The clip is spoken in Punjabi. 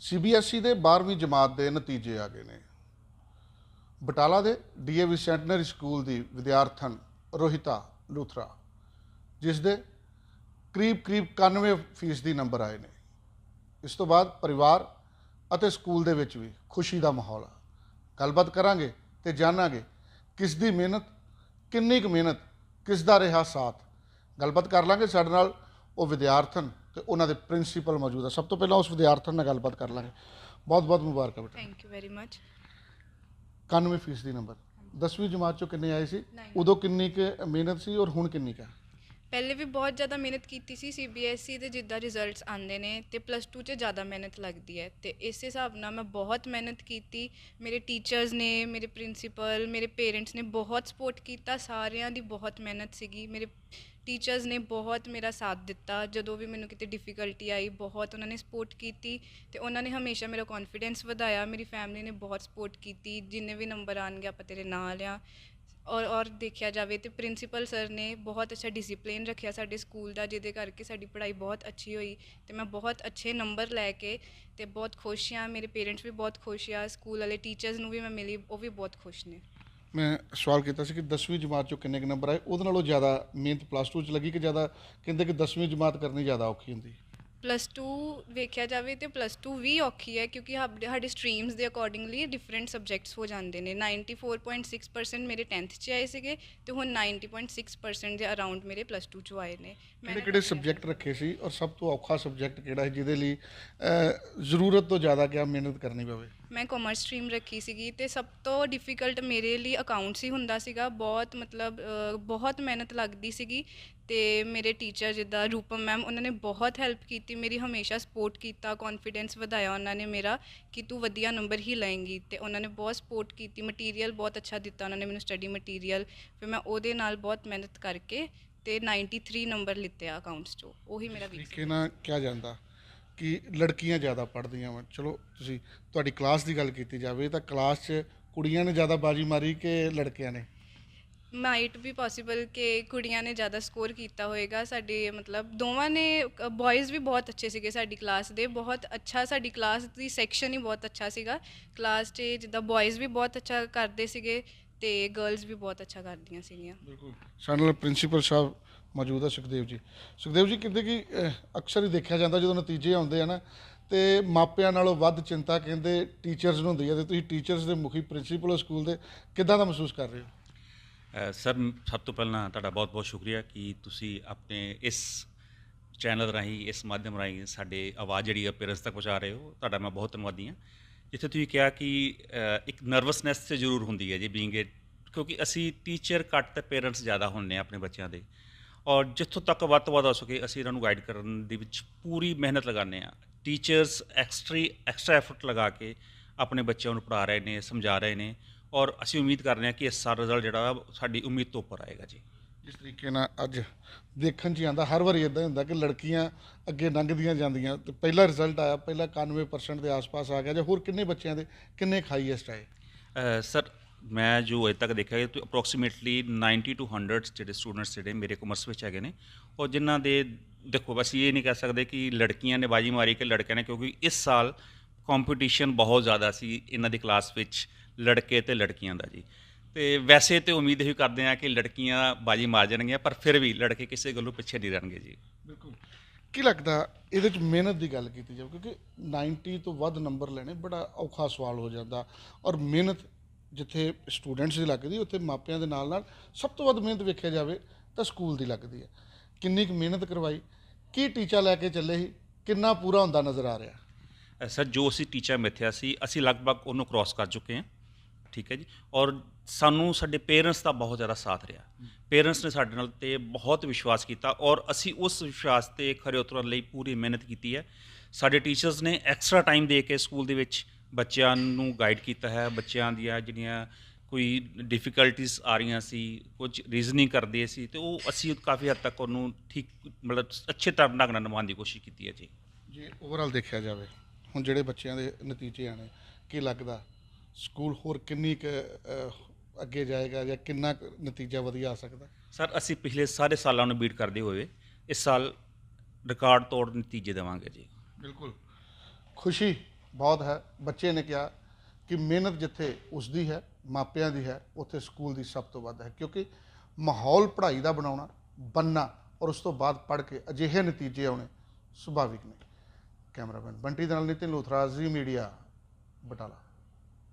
ਸੀਬੀਐਸਈ E ਦੇ 12ਵੀਂ ਜਮਾਤ ਦੇ ਨਤੀਜੇ ਆ ਗਏ ਨੇ। ਬਟਾਲਾ ਦੇ ਡੀਏਵੀ ਸੈਂਟਨਰੀ ਸਕੂਲ ਦੀ ਵਿਦਿਆਰਥਣ ਰੋਹਿਤਾ ਲੂਥਰਾ, ਜਿਸ ਦੇ ਕਰੀਬ ਕਰੀਬ 91 ਫੀਸਦੀ ਨੰਬਰ ਆਏ ਨੇ। ਇਸ ਤੋਂ ਬਾਅਦ ਪਰਿਵਾਰ ਅਤੇ ਸਕੂਲ ਦੇ ਵਿੱਚ ਵੀ ਖੁਸ਼ੀ ਦਾ ਮਾਹੌਲ ਆ। ਗੱਲਬਾਤ ਕਰਾਂਗੇ ਤੇ ਜਾਣਾਂਗੇ ਕਿਸ ਦੀ ਮਿਹਨਤ, ਕਿੰਨੀ ਕੁ ਮਿਹਨਤ, ਕਿਸ ਦਾ ਰਿਹਾ ਸਾਥ। ਗੱਲਬਾਤ ਕਰ ਲਾਂਗੇ ਸਾਡੇ ਨਾਲ ਉਹ ਵਿਦਿਆਰਥਣ ਤੇ ਉਹਨਾਂ ਦੇ ਪ੍ਰਿੰਸੀਪਲ ਮੌਜੂਦ ਆ। ਸਭ ਤੋਂ ਪਹਿਲਾਂ ਉਸ ਵਿਦਿਆਰਥਣ ਨਾਲ ਗੱਲਬਾਤ ਕਰ ਲਾਂਗੇ। ਬਹੁਤ ਬਹੁਤ ਮੁਬਾਰਕਾਂ ਬੇਟਾ। ਥੈਂਕ ਯੂ ਵੈਰੀ ਮਚ 91 ਫੀਸਦੀ ਨੰਬਰ 10ਵੀਂ ਜਮਾਤ ਚੋਂ ਕਿੰਨੇ ਆਏ ਸੀ? Nine. ਉਦੋਂ ਕਿੰਨੀ ਕੁ ਮਿਹਨਤ ਸੀ ਔਰ ਹੁਣ ਕਿੰਨੀ ਕੁ ਹੈ ਪਹਿਲੇ ਵੀ ਬਹੁਤ ਜ਼ਿਆਦਾ ਮਿਹਨਤ ਕੀਤੀ ਸੀ ਸੀਬੀਐਸਈ E ਦੇ ਜਿੱਦਾਂ ਰਿਜ਼ਲਟਸ ਆਉਂਦੇ ਨੇ ਤੇ ਪਲੱਸ 2 'ਚ ਜ਼ਿਆਦਾ ਮਿਹਨਤ ਲੱਗਦੀ ਹੈ ਤੇ ਇਸ ਹਿਸਾਬ ਨਾਲ ਮੈਂ ਬਹੁਤ ਮਿਹਨਤ ਕੀਤੀ। ਮੇਰੇ ਟੀਚਰਸ ਨੇ ਮੇਰੇ ਪ੍ਰਿੰਸੀਪਲ ਮੇਰੇ ਪੇਰੈਂਟਸ ਨੇ ਬਹੁਤ ਸਪੋਰਟ ਕੀਤਾ। ਸਾਰਿਆਂ ਦੀ ਬਹੁਤ ਮਿਹਨਤ ਸੀਗੀ। ਮੇਰੇ ਟੀਚਰਸ ਨੇ ਬਹੁਤ ਮੇਰਾ ਸਾਥ ਦਿੱਤਾ। ਜਦੋਂ ਵੀ ਮੈਨੂੰ ਕਿਤੇ ਡਿਫਿਕਲਟੀ ਆਈ, ਬਹੁਤ ਉਹਨਾਂ ਨੇ ਸਪੋਰਟ ਕੀਤੀ ਤੇ ਉਹਨਾਂ ਨੇ ਹਮੇਸ਼ਾ ਮੇਰਾ ਕੌਨਫੀਡੈਂਸ ਵਧਾਇਆ। ਮੇਰੀ ਫੈਮਿਲੀ ਨੇ ਬਹੁਤ ਸਪੋਰਟ ਕੀਤੀ। ਜਿੰਨੇ ਵੀ ਨੰਬਰ ਆਣਗੇ ਆਪਾਂ ਤੇਰੇ ਨਾਲ ਆ। ਔਰ ਔਰ ਦੇਖਿਆ ਜਾਵੇ ਤੇ ਪ੍ਰਿੰਸੀਪਲ ਸਰ ਨੇ ਬਹੁਤ ਅੱਛਾ ਡਿਸਪਲਿਨ ਰੱਖਿਆ ਸਾਡੇ ਸਕੂਲ ਦਾ, ਜਿਹਦੇ ਕਰਕੇ ਸਾਡੀ ਪੜ੍ਹਾਈ ਬਹੁਤ ਅੱਛੀ ਹੋਈ ਤੇ ਮੈਂ ਬਹੁਤ ਅੱਛੇ ਨੰਬਰ ਲੈ ਕੇ ਤੇ ਬਹੁਤ ਖੁਸ਼ ਹਾਂ ਮੇਰੇ ਪੇਰੈਂਟਸ ਵੀ ਬਹੁਤ ਖੁਸ਼ ਆ। ਸਕੂਲ ਵਾਲੇ ਟੀਚਰਸ ਨੂੰ ਵੀ ਮੈਂ ਮਿਲੀ, ਉਹ ਵੀ ਬਹੁਤ ਖੁਸ਼ ਨੇ। ਮੈਂ ਸਵਾਲ ਕੀਤਾ ਸੀ ਕਿ 10ਵੀਂ ਜਮਾਤ ਚੋਂ ਕਿੰਨੇ ਕੁ ਨੰਬਰ ਆਏ? ਉਹਦੇ ਨਾਲੋਂ ਜ਼ਿਆਦਾ ਮਿਹਨਤ ਪਲੱਸ 2 ਚ ਲੱਗੀ ਕਿ ਜ਼ਿਆਦਾ? ਕਹਿੰਦੇ ਕਿ 10ਵੀਂ ਜਮਾਤ ਕਰਨੀ ਜ਼ਿਆਦਾ ਔਖੀ ਹੁੰਦੀ ਪਲੱਸ 2 ਵੇਖਿਆ ਜਾਵੇ ਤੇ ਪਲੱਸ 2 ਵੀ ਔਖੀ ਹੈ ਕਿਉਂਕਿ ਸਾਡੇ ਸਾਡੇ ਸਟਰੀਮਸ ਦੇ ਅਕੋਰਡਿੰਗਲੀ ਡਿਫਰੈਂਟ ਸਬਜੈਕਟਸ ਹੋ ਜਾਂਦੇ ਨੇ। 94.6% ਮੇਰੇ 10th 'ਚ ਆਏ ਸੀਗੇ ਤੇ ਹੁਣ 90.6% ਦੇ ਅਰਾਊਂਡ ਮੇਰੇ ਪਲੱਸ 2 'ਚ ਆਏ ਨੇ। ਕਿਹੜੇ ਕਿਹੜੇ ਸਬਜੈਕਟ ਰੱਖੇ ਸੀ ਔਰ ਸਭ ਤੋਂ ਔਖਾ ਸਬਜੈਕਟ ਕਿਹੜਾ ਹੈ ਜਿਹਦੇ ਲਈ ਅਹ, ਜ਼ਰੂਰਤ ਤੋਂ ਜ਼ਿਆਦਾ ਕਿਆ ਮਿਹਨਤ ਕਰਨੀ ਪਵੇ? ਮੈਂ ਕਾਮਰਸ ਸਟਰੀਮ ਰੱਖੀ ਸੀਗੀ ਤੇ ਸਭ ਤੋਂ ਡਿਫਿਕਲਟ ਮੇਰੇ ਲਈ ਅਕਾਊਂਟਸ ਹੀ ਹੁੰਦਾ ਸੀਗਾ। ਬਹੁਤ ਮਤਲਬ ਅ, ਬਹੁਤ ਮਿਹਨਤ ਲੱਗਦੀ ਸੀਗੀ ਤੇ ਮੇਰੇ ਟੀਚਰ ਜਿੱਦਾਂ ਰੂਪਮ ਮੈਮ ਉਹਨਾਂ ਨੇ ਬਹੁਤ ਹੈਲਪ ਕੀਤੀ ਮੇਰੀ ਹਮੇਸ਼ਾ ਸਪੋਰਟ ਕੀਤਾ ਕੌਨਫੀਡੈਂਸ ਵਧਾਇਆ ਉਹਨਾਂ ਨੇ ਮੇਰਾ ਕਿ ਤੂੰ ਵਧੀਆ ਨੰਬਰ ਹੀ ਲਾਏਂਗੀ ਤੇ ਉਹਨਾਂ ਨੇ ਬਹੁਤ ਸਪੋਰਟ ਕੀਤੀ ਮਟੀਰੀਅਲ ਬਹੁਤ ਅੱਛਾ ਦਿੱਤਾ ਉਹਨਾਂ ਨੇ ਮੈਨੂੰ ਸਟੱਡੀ ਮਟੀਰੀਅਲ ਫਿਰ ਮੈਂ ਉਹਦੇ ਨਾਲ ਬਹੁਤ ਮਿਹਨਤ ਕਰਕੇ ਤੇ 93 ਨੰਬਰ ਲਿੱਤੇ ਆ ਅਕਾਊਂਟਸ ਚੋਂ ਉਹੀ ਮੇਰਾ ਵੀਕ ਤਰੀਕੇ ਨਾਲ ਕਿਹਾ ਜਾਂਦਾ। ਕਿ ਲੜਕੀਆਂ ਜ਼ਿਆਦਾ ਪੜ੍ਹਦੀਆਂ ਵਾ। ਚਲੋ ਤੁਸੀਂ ਤੁਹਾਡੀ ਕਲਾਸ ਦੀ ਗੱਲ ਕੀਤੀ ਜਾਵੇ ਤਾਂ ਕਲਾਸ 'ਚ ਕੁੜੀਆਂ ਨੇ ਜ਼ਿਆਦਾ ਬਾਜੀ ਮਾਰੀ ਕਿ ਲੜਕਿਆਂ ਨੇ? ਮਾਈਟ ਵੀ ਪੋਸੀਬਲ ਕਿ ਕੁੜੀਆਂ ਨੇ ਜ਼ਿਆਦਾ ਸਕੋਰ ਕੀਤਾ ਹੋਏਗਾ। ਸਾਡੇ ਮਤਲਬ ਦੋਵਾਂ ਨੇ ਬॉयਜ਼ ਵੀ ਬਹੁਤ ਅੱਛੇ ਸੀਗੇ ਸਾਡੀ ਕਲਾਸ ਦੇ। ਬਹੁਤ ਅੱਛਾ ਸਾਡੀ ਕਲਾਸ ਦੀ ਸੈਕਸ਼ਨ ਹੀ ਬਹੁਤ ਅੱਛਾ ਸੀਗਾ। ਕਲਾਸ 'ਚ ਜਿੱਦਾਂ ਬॉयਜ਼ ਵੀ ਬਹੁਤ ਅੱਛਾ ਕਰਦੇ ਸੀਗੇ ਤੇ ਗਰਲਸ ਵੀ ਬਹੁਤ ਅੱਛਾ ਕਰਦੀਆਂ ਸੀਗੀਆਂ। ਬਿਲਕੁਲ। ਸਾਡੇ ਨਾਲ ਪ੍ਰਿੰਸੀਪਲ ਸਾਹਿਬ ਮੌਜੂਦ ਹੈ ਸੁਖਦੇਵ ਜੀ। ਸੁਖਦੇਵ ਜੀ ਕਹਿੰਦੇ ਕਿ ਅਹ, ਅਕਸਰ ਹੀ ਦੇਖਿਆ ਜਾਂਦਾ ਜਦੋਂ ਨਤੀਜੇ ਆਉਂਦੇ ਆ ਨਾ ਤੇ ਮਾਪਿਆਂ ਨਾਲੋਂ ਵੱਧ ਚਿੰਤਾ ਕਹਿੰਦੇ ਟੀਚਰਸ ਨੂੰ ਹੁੰਦੀ ਹੈ ਤੇ ਤੁਸੀਂ ਟੀਚਰਸ ਦੇ ਮੁਖੀ ਪ੍ਰਿੰਸੀਪਲ ਹੋ ਸਕੂਲ ਦੇ ਕਿੱਦਾਂ ਦਾ ਮਹਿਸੂਸ ਕਰ ਰਹੇ ਹੋ? ਅ, ਸਰ ਮ- ਸਭ ਤੋਂ ਪਹਿਲਾਂ ਤੁਹਾਡਾ ਬਹੁਤ-ਬਹੁਤ ਸ਼ੁਕਰੀਆ ਕਿ ਤੁਸੀਂ ਆਪਣੇ ਇਸ ਚੈਨਲ ਰਾਹੀਂ ਇਸ ਮਾਧਿਅਮ ਰਾਹੀਂ ਸਾਡੇ ਆਵਾਜ਼ ਜਿਹੜੀ ਆ ਪੇਰੈਂਟਸ ਤੱਕ ਪਹੁੰਚਾ ਰਹੇ ਹੋ। ਤੁਹਾਡਾ ਮੈਂ ਬਹੁਤ ਧੰਨਵਾਦੀ ਹਾਂ। ਜਿੱਥੇ ਤੁਸੀਂ ਕਿਹਾ ਕਿ ਅ, ਇੱਕ ਨਰਵਸਨੈਸ ਤੇ ਜ਼ਰੂਰ ਹੁੰਦੀ ਹੈ ਜੀ ਬੀਇੰਗ ਏ ਕਿਉਂਕਿ ਅਸੀਂ ਟੀਚਰ ਘੱਟ ਤੇ ਪੇਰੈਂਟਸ ਜ਼ਿਆਦਾ ਹੁੰਦੇ ਆ ਆਪਣੇ ਬੱਚਿਆਂ ਦੇ। ਔਰ ਜਿੱਥੋਂ ਤੱਕ ਵੱਧ ਤੋਂ ਵੱਧ ਹੋ ਸਕੇ ਅਸੀਂ ਇਹਨਾਂ ਨੂੰ ਗਾਈਡ ਕਰਨ ਦੇ ਵਿੱਚ ਪੂਰੀ ਮਿਹਨਤ ਲਗਾਉਂਦੇ ਆ ਟੀਚਰਸ ਐਕਸਟਰੀ ਐਕਸਟਰਾ ਐਫਰਟ ਲਗਾ ਕੇ ਆਪਣੇ ਬੱਚਿਆਂ ਨੂੰ ਪੜ੍ਹਾ ਰਹੇ ਨੇ ਸਮਝਾ ਰਹੇ ਨੇ ਔਰ ਅਸੀਂ ਉਮੀਦ ਕਰ ਰਹੇ ਹਾਂ ਕਿ ਇਸ ਸਾਲ ਰਿਜ਼ਲਟ ਜਿਹੜਾ ਸਾਡੀ ਉਮੀਦ ਤੋਂ ਉੱਪਰ ਆਏਗਾ ਜੀ। ਜਿਸ ਤਰੀਕੇ ਨਾਲ ਅੱਜ ਦੇਖਣ 'ਚ ਹੀ ਆਉਂਦਾ ਹਰ ਵਾਰੀ ਇਦਾਂ ਹੁੰਦਾ ਕਿ ਲੜਕੀਆਂ ਅੱਗੇ ਲੰਘਦੀਆਂ ਜਾਂਦੀਆਂ ਤੇ ਪਹਿਲਾ ਰਿਜ਼ਲਟ ਆਇਆ ਪਹਿਲਾ 91% ਦੇ ਆਸ-ਪਾਸ ਆ ਗਿਆ ਜਾਂ ਹੋਰ ਕਿੰਨੇ ਬੱਚਿਆਂ ਦੇ ਕਿੰਨੇ ਹਾਈਐਸਟ ਆਏ ਅ, ਸਰ ਮੈਂ ਜੋ ਅਜੇ ਤੱਕ ਦੇਖਿਆ ਹੈ ਅਪਰੋਕਸੀਮੇਟਲੀ 90 ਟੂ 100 ਜਿਹੜੇ ਸਟੂਡੈਂਟਸ ਜਿਹੜੇ ਮੇਰੇ ਕਮਰਸ ਵਿੱਚ ਹੈਗੇ ਨੇ ਔਰ ਜਿਨ੍ਹਾਂ ਦੇ, ਦੇਖੋ ਬਸ ਇਹ ਨਹੀਂ ਕਹਿ ਸਕਦੇ ਕਿ ਲੜਕੀਆਂ ਨੇ ਬਾਜੀ ਮਾਰੀ ਕਿ ਲੜਕਿਆਂ ਨੇ, ਕਿਉਂਕਿ ਇਸ ਸਾਲ ਕੰਪੀਟੀਸ਼ਨ ਬਹੁਤ ਜ਼ਿਆਦਾ ਸੀ ਇਹਨਾਂ ਦੀ ਕਲਾਸ ਵਿੱਚ, ਲੜਕੇ ਤੇ ਲੜਕੀਆਂ ਦਾ ਜੀ। ਤੇ ਵੈਸੇ ਤੇ ਉਮੀਦ ਹੀ ਕਰਦੇ ਆ ਕਿ ਲੜਕੀਆਂ ਬਾਜੀ ਮਾਰ ਜਾਣਗੀਆਂ, ਪਰ ਫਿਰ ਵੀ ਲੜਕੇ ਕਿਸੇ ਗੱਲੋਂ ਪਿੱਛੇ ਨਹੀਂ ਰਹਿਣਗੇ ਜੀ। ਬਿਲਕੁਲ। ਕੀ ਲੱਗਦਾ ਇਹਦੇ ਚ ਮਿਹਨਤ ਦੀ ਗੱਲ ਕੀਤੀ ਜਾਵੇ? ਕਿਉਂਕਿ 90 ਤੋਂ ਵੱਧ ਨੰਬਰ ਲੈਣੇ ਬੜਾ ਔਖਾ ਸਵਾਲ ਹੋ ਜਾਂਦਾ ਔਰ ਮਿਹਨਤ ਜਿੱਥੇ ਸਟੂਡੈਂਟਸ ਦੀ ਲੱਗਦੀ, ਉੱਥੇ ਮਾਪਿਆਂ ਦੇ ਨਾਲ ਨਾਲ ਸਭ ਤੋਂ ਵੱਧ ਮਿਹਨਤ ਵੇਖਿਆ ਜਾਵੇ ਤਾਂ ਸਕੂਲ ਦੀ ਲੱਗਦੀ ਹੈ। ਕਿੰਨੀ ਕੁ ਮਿਹਨਤ ਕਰਵਾਈ, ਕੀ ਟੀਚਾ ਲੈ ਕੇ ਚੱਲੇ ਸੀ, ਕਿੰਨਾ ਪੂਰਾ ਹੁੰਦਾ ਨਜ਼ਰ ਆ ਰਿਹਾ? ਸਰ, ਜੋ ਅਸੀਂ ਟੀਚਾ ਮਿੱਥਿਆ ਸੀ, ਅਸੀਂ ਲਗਭਗ ਉਹਨੂੰ ਕ੍ਰਾਸ ਕਰ ਚੁੱਕੇ ਹਾਂ। ਠੀਕ ਹੈ ਜੀ? ਔਰ ਸਾਨੂੰ ਸਾਡੇ ਪੇਰੈਂਟਸ ਦਾ ਬਹੁਤ ਜ਼ਿਆਦਾ ਸਾਥ ਰਿਹਾ। ਪੇਰੈਂਟਸ ਨੇ ਸਾਡੇ ਨਾਲ ਤੇ ਬਹੁਤ ਵਿਸ਼ਵਾਸ ਕੀਤਾ ਔਰ ਅਸੀਂ ਉਸ ਵਿਸ਼ਵਾਸ ਤੇ ਖਰੇ ਉਤਰਨ ਲਈ ਪੂਰੀ ਮਿਹਨਤ ਕੀਤੀ ਹੈ। ਸਾਡੇ ਟੀਚਰਸ ਨੇ ਐਕਸਟਰਾ ਟਾਈਮ ਦੇ ਕੇ ਸਕੂਲ ਦੇ ਵਿੱਚ ਬੱਚਿਆਂ ਨੂੰ ਗਾਈਡ ਕੀਤਾ ਹੈ ਬੱਚਿਆਂ ਦੀਆਂ ਜਿਹੜੀਆਂ ਕੋਈ ਡਿਫਿਕਲਟੀਜ਼ ਆ ਰਹੀਆਂ ਸੀ ਕੁਝ ਰੀਜ਼ਨਿੰਗ ਕਰਦੇ ਸੀ ਤੇ ਉਹ ਅਸੀਂ ਕਾਫੀ ਹੱਦ ਤੱਕ ਉਹਨੂੰ ਠੀਕ ਮਤਲਬ ਅੱਛੇ ਤਰ੍ਹਾਂ ਨਾਲ ਨਿਭਾਉਣ ਦੀ ਕੋਸ਼ਿਸ਼ ਕੀਤੀ ਹੈ ਜੀ। ਜੇ ਓਵਰਆਲ ਦੇਖਿਆ ਜਾਵੇ ਹੁਣ ਜਿਹੜੇ ਬੱਚਿਆਂ ਦੇ ਨਤੀਜੇ ਆਣੇ ਕੀ ਲੱਗਦਾ? ਸਕੂਲ ਹੋਰ ਕਿੰਨੀ ਕੁ ਅੱਗੇ ਜਾਏਗਾ ਜਾਂ ਕਿੰਨਾ ਨਤੀਜਾ ਵਧੀਆ ਆ ਸਕਦਾ? ਸਰ ਅਸੀਂ ਪਿਛਲੇ ਸਾਰੇ ਸਾਲਾਂ ਨੂੰ ਬੀਟ ਕਰਦੇ ਹੋਏ ਇਸ ਸਾਲ ਰਿਕਾਰਡ ਤੋੜ ਨਤੀਜੇ ਦੇਵਾਂਗੇ ਜੀ। ਬਿਲਕੁਲ। ਖੁਸ਼ੀ? ਬਹੁਤ ਹੈ। ਬੱਚੇ ਨੇ ਕਿਹਾ ਕਿ ਮਿਹਨਤ ਜਿੱਥੇ ਉਸ ਦੀ ਹੈ, ਮਾਪਿਆਂ ਦੀ ਹੈ, ਉੱਥੇ ਸਕੂਲ ਦੀ ਸਭ ਤੋਂ ਵੱਧ ਹੈ। ਕਿਉਂਕਿ ਮਾਹੌਲ ਪੜ੍ਹਾਈ ਦਾ ਬਣਾਉਣਾ ਬੰਨਾ ਔਰ ਉਸ ਤੋਂ ਬਾਅਦ ਪੜ੍ਹ ਕੇ ਅਜਿਹੇ ਨਤੀਜੇ ਆਉਣੇ ਸੁਭਾਵਿਕ ਨੇ। ਕੈਮਰਾਮੈਨ ਬੰਟੀ ਦੇ ਨਾਲ ਨਿਤਿਨ ਲੂਥਰਾ ਜ਼ੀ ਮੀਡੀਆ ਬਟਾਲਾ।